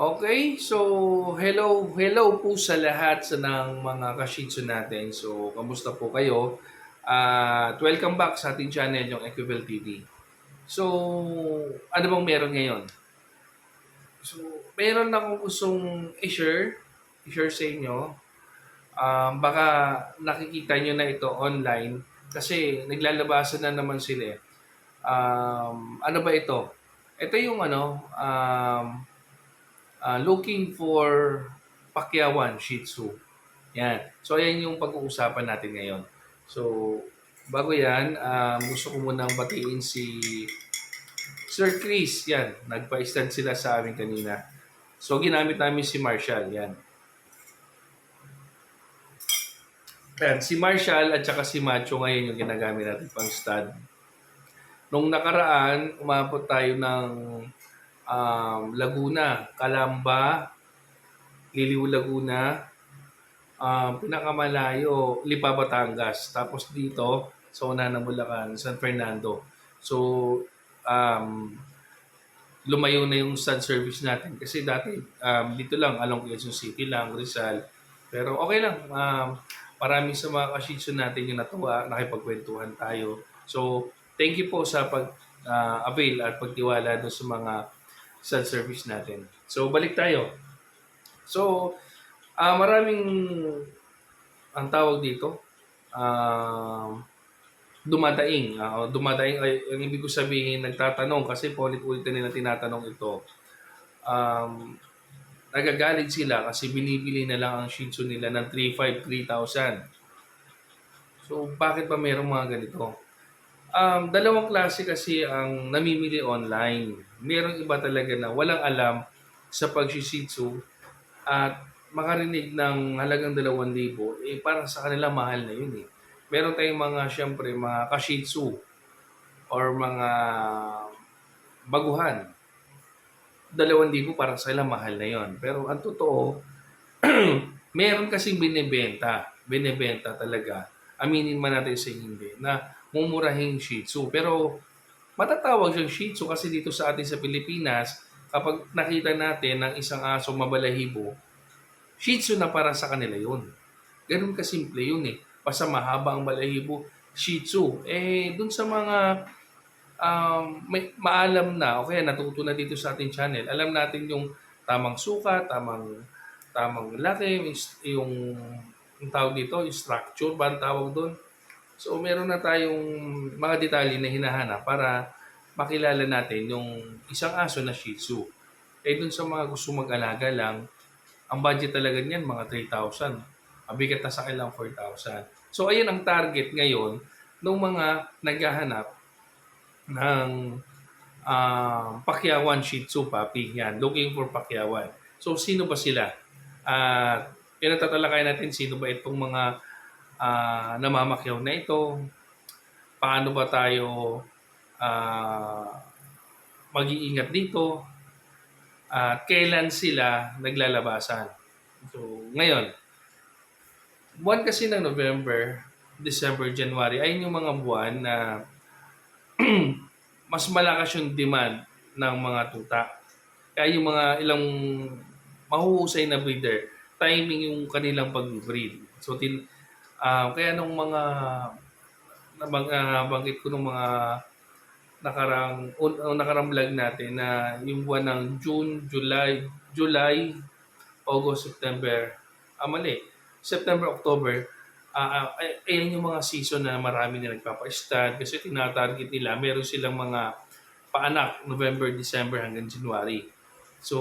Okay, so hello, hello po sa lahat sa ng mga kashitsu natin. So, kamusta po kayo? At welcome back sa ating channel, yung Equivel TV. So, ano bang meron ngayon? So, meron akong gustong i-share, i-share sa inyo. Um, baka nakikita nyo na ito online kasi naglalabasan na naman sila. eh. Um, ano ba ito? Ito yung ano, um, uh, looking for Pakyawan Shih Tzu. Yan. So, ayan yung pag-uusapan natin ngayon. So, bago yan, um, gusto ko munang batiin si Sir Chris. Yan. Nagpa-stand sila sa amin kanina. So, ginamit namin si Marshall. Yan. Yan. Si Marshall at saka si Macho ngayon yung ginagamit natin pang stud. Nung nakaraan, umabot tayo ng um, Laguna, Calamba, Liliw Laguna, um, pinakamalayo, Lipa, Batangas. Tapos dito, sa una ng Bulacan, San Fernando. So, um, lumayo na yung sun service natin. Kasi dati, um, dito lang, along Quezon City lang, Rizal. Pero okay lang. Um, maraming sa mga kashitsu natin yung natuwa, nakipagkwentuhan tayo. So, thank you po sa pag-avail at pagtiwala doon sa mga sun service natin. So, balik tayo. So, ah maraming ang tawag dito, ah dumadaing. O dumadaing ay ang ibig ko sabihin nagtatanong kasi paulit-ulit na nila tinatanong ito. Um, nagagalit sila kasi binibili na lang ang Shih nila ng 3,500, 3,000. So, bakit ba merong mga ganito? Um, dalawang klase kasi ang namimili online. Merong iba talaga na walang alam sa pagsisitsu at makarinig ng halagang 2,000, eh parang sa kanila mahal na yun eh. Meron tayong mga, syempre, mga kashitsu or mga baguhan. 2,000 parang sa kanila mahal na yon. Pero ang totoo, meron kasing binebenta. Binebenta talaga. Aminin man natin sa hindi na mumurahing Shih Tzu. Pero matatawag siyang Shih Tzu kasi dito sa atin sa Pilipinas, kapag nakita natin ng isang aso mabalahibo, Shih Tzu na para sa kanila yun. Ganun kasimple yun eh. Basta mahaba ang balahibo, Shih Tzu. Eh, dun sa mga um, may, maalam na, o kaya natuto na dito sa ating channel, alam natin yung tamang sukat, tamang tamang laki, yung, yung tawag dito, yung structure ba ang tawag doon? So, meron na tayong mga detalye na hinahanap para makilala natin yung isang aso na Shih Tzu. Eh, dun sa mga gusto mag-alaga lang, ang budget talaga niyan, mga 3,000. Mabigat na sa kailang 4,000. So, ayun ang target ngayon ng mga naghahanap ng uh, Pakyawan Shih Tzu Puppy. Yan, looking for Pakyawan. So, sino ba sila? At uh, pinatatalakay natin sino ba itong mga uh, namamakyaw na ito, paano ba tayo uh, mag-iingat dito, at kailan sila naglalabasan. So, ngayon, buwan kasi ng November, December, January, ay yung mga buwan na mas malakas yung demand ng mga tuta. Kaya yung mga ilang mahuhusay na breeder, timing yung kanilang pag-breed. So, tin, uh, kaya nung mga nabang, uh, banggit ko nung mga nakarang un, nakarang vlog natin na yung buwan ng June, July, July, August, September, ah mali, September, October, uh, uh, ayan yung mga season na marami na nagpapa-stud kasi tinatarget nila, meron silang mga paanak November, December hanggang January. So,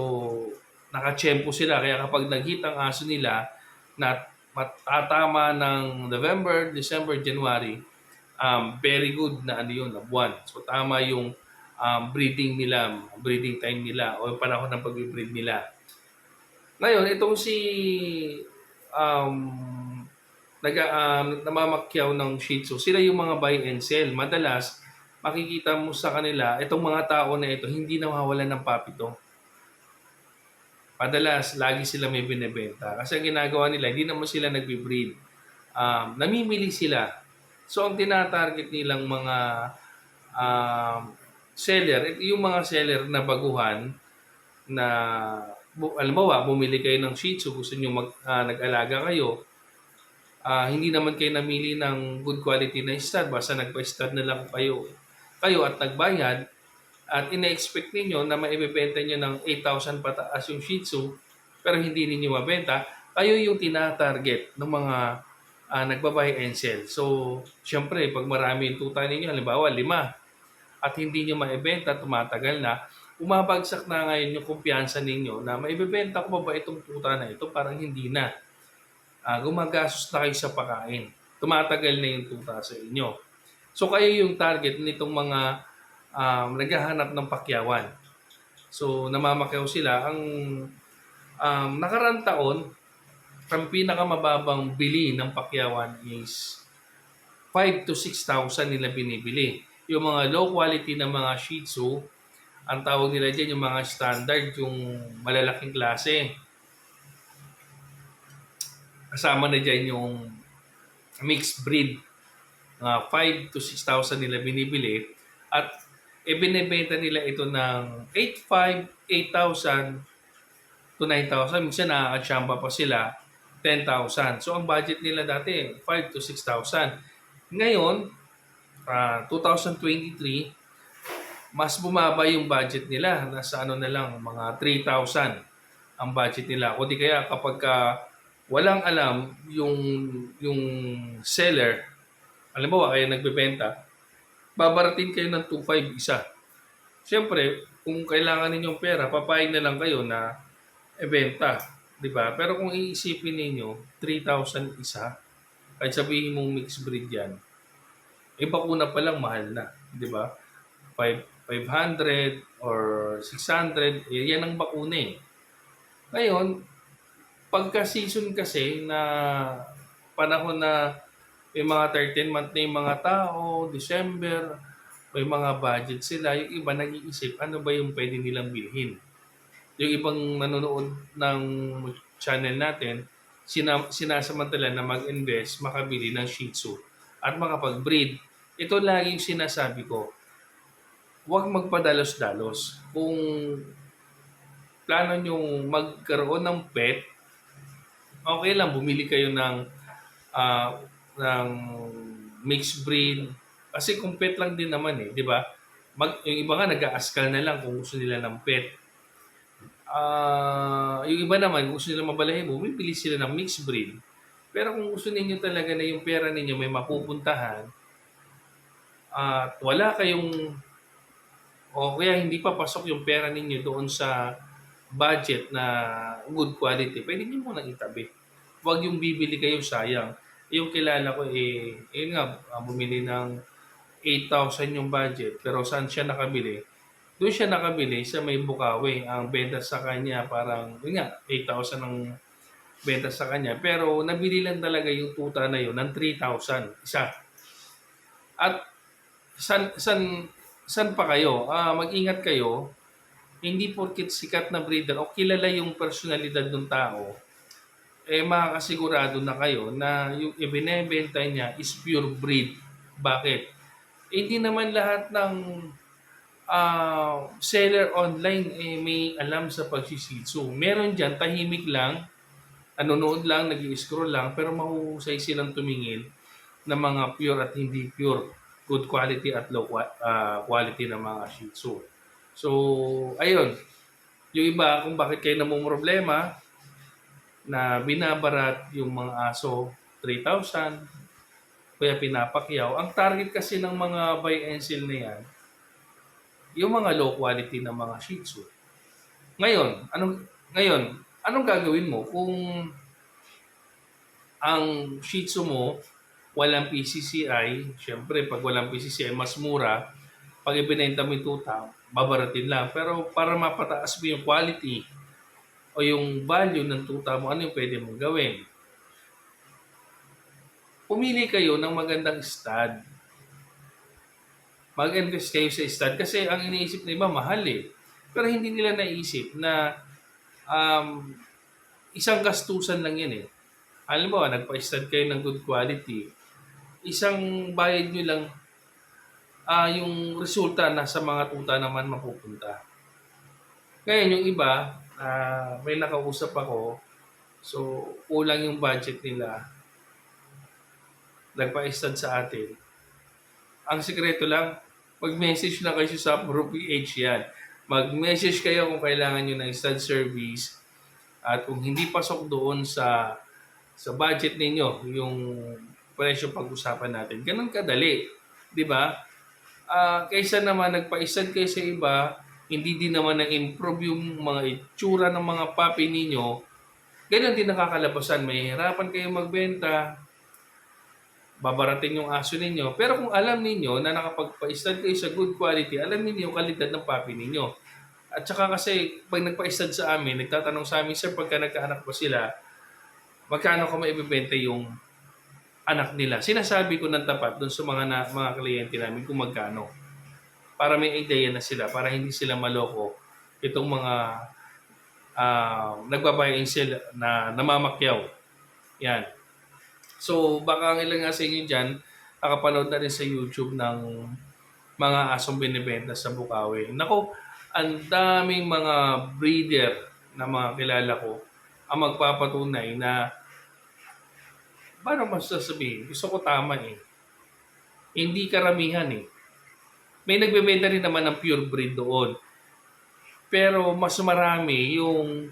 nakachempo sila kaya kapag nag-hit ang aso nila na matatama ng November, December, January, um, very good na ano yun, na buwan. So tama yung um, breeding nila, breeding time nila o yung panahon ng pag-breed nila. Ngayon, itong si um, nag, um, namamakyaw ng Shih Tzu, sila yung mga buy and sell. Madalas, makikita mo sa kanila, itong mga tao na ito, hindi nawawalan ng papito. Madalas, lagi sila may binebenta. Kasi ang ginagawa nila, hindi naman sila nagbe-breed. Um, namimili sila. So, ang tinatarget nilang mga um, seller, yung mga seller na baguhan, na bu- halimbawa, bumili kayo ng Shih Tzu, gusto nyo mag, ah, nag-alaga kayo, ah, hindi naman kayo namili ng good quality na stud, basta nagpa-stud na lang kayo, kayo at nagbayad, at ina-expect ninyo na maibebenta nyo ng 8,000 pataas yung Shih Tzu, pero hindi ninyo mabenta, kayo yung tina-target ng mga ah, nagbabuy and sell. So, syempre, pag marami yung tuta ninyo, halimbawa, lima, at hindi nyo maibenta, tumatagal na, umabagsak na ngayon yung kumpiyansa ninyo na maibebenta ko ba ba itong tuta na ito? Parang hindi na. Ah, gumagastos na kayo sa pagkain. Tumatagal na yung tuta sa inyo. So kayo yung target nitong mga um, naghahanap ng pakyawan. So namamakyaw sila. Ang um, nakarang taon, ang pinakamababang bili ng pakyawan is 5 to 6,000 nila binibili. Yung mga low quality na mga Shih Tzu, ang tawag nila dyan yung mga standard, yung malalaking klase. Kasama na dyan yung mixed breed. Mga 5 to 6,000 nila binibili. At ibinebenta nila ito ng 8,500, 8,000 to 9,000. Minsan nakakatsamba pa sila 10,000. So ang budget nila dati 5 to 6,000. Ngayon, ah, 2023, mas bumaba yung budget nila. Nasa ano na lang, mga 3,000 ang budget nila. O di kaya kapag ka walang alam yung yung seller, alam mo ba, kayo nagbebenta, babaratin kayo ng 2,500 isa. Siyempre, kung kailangan ninyong pera, papayag na lang kayo na ebenta. Di ba? Pero kung iisipin ninyo, 3,000 isa, kahit sabihin mong mixed breed yan, eh bakuna pa lang mahal na. Di ba? 5, 500 or 600, eh, yan ang bakuna eh. Ngayon, pagka season kasi na panahon na may mga 13 month na yung mga tao, December, may mga budget sila, yung iba nag-iisip ano ba yung pwede nilang bilhin. Yung ibang nanonood ng channel natin, sina- sinasamantala na mag-invest, makabili ng Shih Tzu at makapag-breed. Ito lagi yung sinasabi ko, huwag magpadalos-dalos. Kung plano nyo magkaroon ng pet, okay lang, bumili kayo ng, ah, ng mixed breed. Kasi kung pet lang din naman eh, di ba? Mag, yung iba nga nag-aaskal na lang kung gusto nila ng pet. Ah, yung iba naman, kung gusto nila mabalahin bumibili sila ng mixed breed. Pero kung gusto ninyo talaga na yung pera ninyo may mapupuntahan, at wala kayong o kaya hindi pa pasok yung pera ninyo doon sa budget na good quality, pwede nyo munang itabi. Huwag yung bibili kayo sayang. Yung kilala ko eh, yun nga, ah, bumili ng 8,000 yung budget, pero saan siya nakabili? Doon siya nakabili sa may Bukawi. Ang benta sa kanya parang, yun nga, 8,000 ang benta sa kanya. Pero nabili lang talaga yung tuta na yun ng 3,000 isa. At san, san, san pa kayo? Ah, mag-ingat kayo. Hindi porkit sikat na breeder o kilala yung personalidad ng tao, eh makakasigurado na kayo na yung ibinebenta niya is pure breed. Bakit? Eh, hindi naman lahat ng ah, seller online eh, may alam sa pagsisitsu. Meron dyan, tahimik lang, nanonood lang, nag scroll lang, pero mahuhusay silang tumingin ng mga pure at hindi pure, good quality at low ah, quality ng mga Shih Tzu. So, ayun. Yung iba, kung bakit kayo namumroblema, na binabarat yung mga aso 3,000, kaya pinapakyaw. Ang target kasi ng mga buy and sell na yan, yung mga low quality na mga Shih Tzu. Ngayon, anong ngayon, anong gagawin mo kung ang Shih Tzu mo walang PCCI, syempre pag walang PCCI mas mura, pag ibinenta mo yung tuta, babaratin lang. Pero para mapataas mo yung quality o yung value ng tuta mo, ano yung pwede mong gawin? Pumili kayo ng magandang stud. Mag-invest kayo sa stud kasi ang iniisip ng iba mahal eh. Pero hindi nila naisip na um, isang gastusan lang yan eh. Alam mo, nagpa-stud kayo ng good quality. Isang bayad nyo lang ah yung resulta na sa mga tuta naman mapupunta. Ngayon, yung iba, ah, may nakausap ako, so kulang yung budget nila, nagpa-stud sa atin. Ang sikreto lang, mag-message na kayo sa Pro PH yan. Mag-message kayo kung kailangan nyo ng stud service at kung hindi pasok doon sa sa budget ninyo yung presyo pag-usapan natin. Ganun kadali. Di ba? Ah, kaysa naman nagpa-stud kayo sa iba, hindi din naman na-improve yung mga itsura ng mga papi ninyo, ganun din nakakalabasan. May hirapan kayo magbenta, babarating yung aso ninyo. Pero kung alam ninyo na nakapagpa-stud kayo sa good quality, alam ninyo yung kalidad ng papi ninyo. At saka kasi, pag nagpa-stud sa amin, nagtatanong sa amin, Sir, pagka nagkaanak po sila, magkano ko maibibenta yung anak nila? Sinasabi ko ng tapat doon sa mga na, mga kliyente namin kung magkano. Para may idea na sila, para hindi sila maloko itong mga uh, nagbabayang sila na namamakyaw. Yan. So, baka ang ilan nga sa inyo dyan, nakapanood na rin sa YouTube ng mga asong binibenta sa Bukawi. Nako, ang daming mga breeder na mga kilala ko ang magpapatunay na paano masasabihin? Gusto ko tama eh. Hindi karamihan eh. May nagbebenta rin naman ng pure breed doon. Pero mas marami yung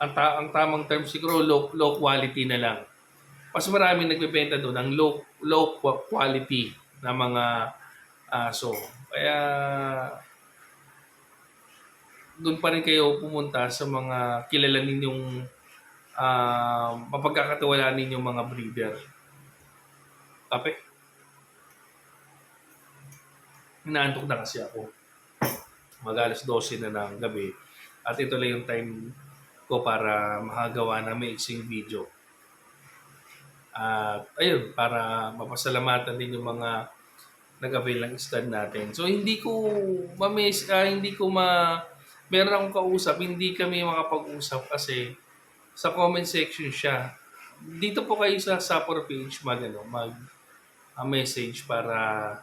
ang, ta- ang tamang term siguro low, low quality na lang. Mas marami nagbebenta doon ng low low qua- quality na mga aso. Kaya doon pa rin kayo pumunta sa mga kilala ninyong uh, mapagkakatiwalaan ninyong mga breeder. Kape? Inaantok na kasi ako. Mag alas 12 na ng gabi. At ito lang yung time ko para makagawa ng maiksing video. At ayun, para mapasalamatan din yung mga nag-avail ng stand natin. So hindi ko ma-miss, uh, hindi ko ma meron akong kausap, hindi kami makapag-usap kasi sa comment section siya. Dito po kayo sa Sapor page mag, ano, mag uh, message para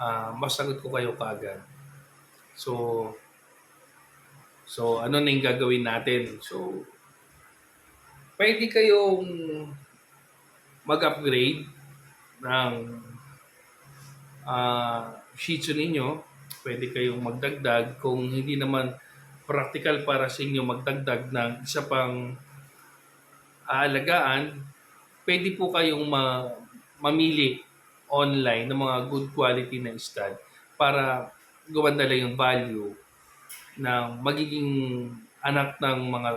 uh, masagot ko kayo kagad. So, so ano na yung gagawin natin? So, pwede kayong mag-upgrade ng uh, Shih Tzu ninyo. Pwede kayong magdagdag kung hindi naman practical para sa inyo magdagdag ng isa pang aalagaan, pwede po kayong ma- mamili online ng mga good quality na stud para gumanda lang yung value ng magiging anak ng mga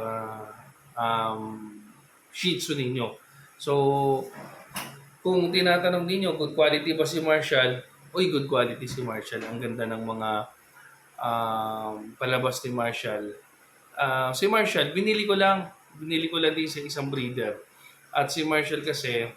um, Shih Tzu ninyo. So, kung tinatanong ninyo, good quality ba si Marshall? Uy, good quality si Marshall. Ang ganda ng mga um, palabas ni Marshall. Uh, si Marshall, binili ko lang. Binili ko lang din sa isang breeder. At si Marshall kasi,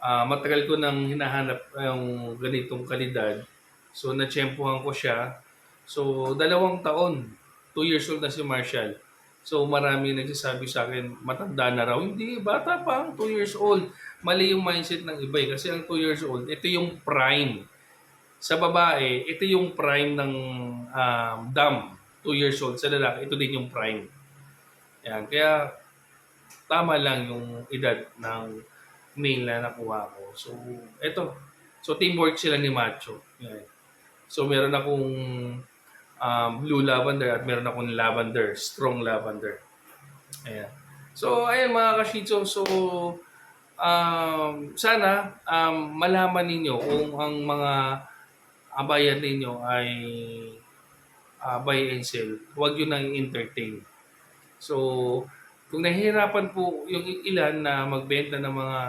uh, matagal ko nang hinahanap yung ganitong kalidad. So, natsyempohan ko siya. So, dalawang taon. Two years old na si Marshall. So, marami nagsasabi sa akin, matanda na raw. Hindi, bata pa ang 2 years old. Mali yung mindset ng iba eh. Kasi ang 2 years old, ito yung prime. Sa babae, ito yung prime ng um, dam. 2 years old. Sa lalaki, ito din yung prime. Yan. Kaya, tama lang yung edad ng male na nakuha ko. So, ito. So, teamwork sila ni Macho. Yan. So, meron akong um, blue lavender at meron akong lavender, strong lavender. Ayan. So, ayan mga kashitso. So, um, sana um, malaman ninyo kung ang mga abayan ninyo ay uh, buy and sell. Huwag yun nang entertain. So, kung nahihirapan po yung ilan na magbenta ng mga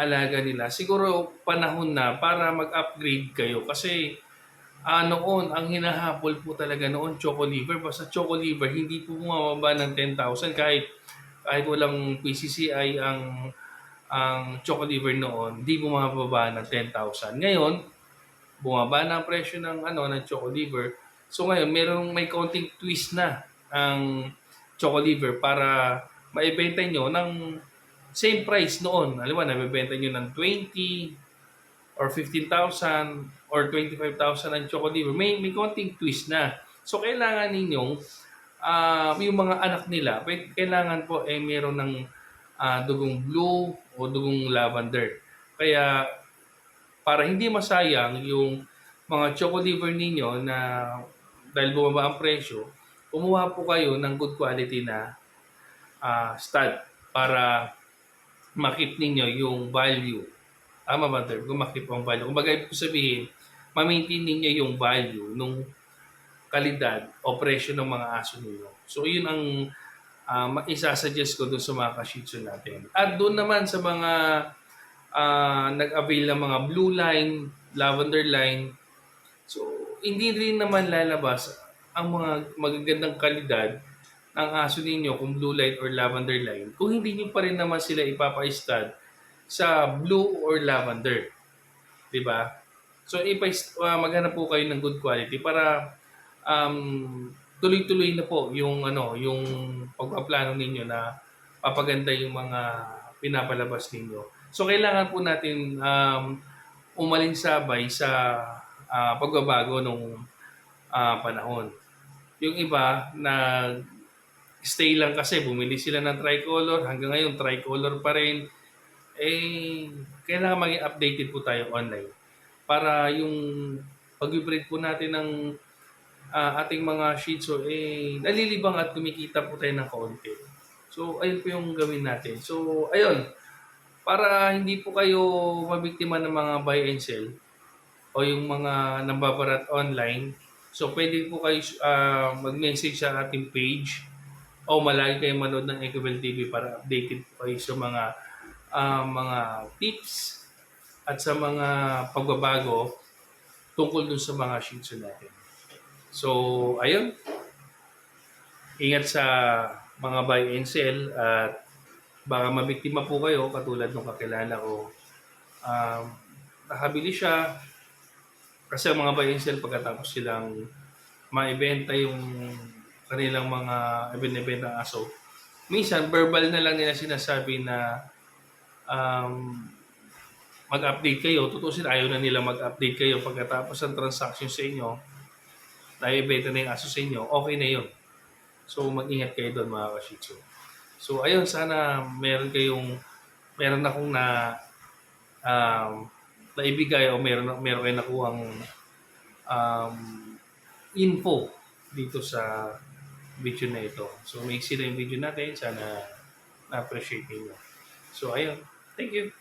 alaga nila, siguro panahon na para mag-upgrade kayo kasi Ah, noon, ang hinahabol po talaga noon, choco liver. Basta choco liver, hindi po bumababa ng 10,000 kahit kahit walang PCCI ang ang choco liver noon, hindi bumababa ng 10,000. Ngayon, bumaba na ang presyo ng ano ng choco liver. So ngayon, merong may konting twist na ang choco liver para maibenta nyo ng same price noon. Mo, nabibenta nyo ng 20 or 15,000 or 25,000 ang choco liver, may, may konting twist na. So, kailangan ninyong ah, yung mga anak nila, kailangan po eh meron ng ah, dugong blue o dugong lavender. Kaya para hindi masayang yung mga choco liver ninyo na dahil bumaba ang presyo, kumuha po kayo ng good quality na ah, stud para makip ninyo yung value. Tama ba, Ter? Kung makip ang value. Kung bagay ko sabihin, ma-maintain ninyo yung value nung kalidad o presyo ng mga aso ninyo. So, yun ang uh, isasuggest ko doon sa mga ka-shih tzu natin. At doon naman sa mga ah, nag-avail ng mga blue line, lavender line, so, hindi rin naman lalabas ang mga magagandang kalidad ng aso ninyo kung blue line or lavender line kung hindi nyo pa rin naman sila ipapa-stud sa blue or lavender. ba? So ipa uh, maghanap po kayo ng good quality para um, tuloy-tuloy na po yung ano, yung pagpaplano ninyo na papaganda yung mga pinapalabas ninyo. So kailangan po natin um, umalinsabay sa ah, pagbabago ng panahon. Yung iba na stay lang kasi bumili sila ng tricolor hanggang ngayon tricolor pa rin eh kailangan maging updated po tayo online para yung pag-breed po natin ng ah, ating mga Shih Tzu eh nalilibang at kumikita po tayo ng kaunti. So ayun po yung gawin natin. So ayun para hindi po kayo mabiktima ng mga buy and sell o yung mga nambabarat online. So pwede po kayo ah, mag-message sa ating page o malagi kayo manood ng Ecobel TV para updated kayo sa mga ah, mga tips at sa mga pagbabago tungkol dun sa mga Shih natin. So, ayun. Ingat sa mga buy and sell at baka mabiktima po kayo katulad ng kakilala ko. Um, nakabili siya kasi ang mga buy and sell pagkatapos silang maibenta yung kanilang mga ibinibenta aso. Minsan, verbal na lang nila sinasabi na um, mag-update kayo. Tutusin, ayaw na nila mag-update kayo pagkatapos ng transaction sa inyo. Naibenta na yung aso sa inyo, okay na yun. So, mag-ingat kayo doon mga ka-shih So, ayun, sana meron kayong, meron akong na, um, naibigay o meron, meron kayo nakuhang um, info dito sa video na ito. So, may sila yung video natin. Sana na-appreciate niyo. So, ayun. Thank you.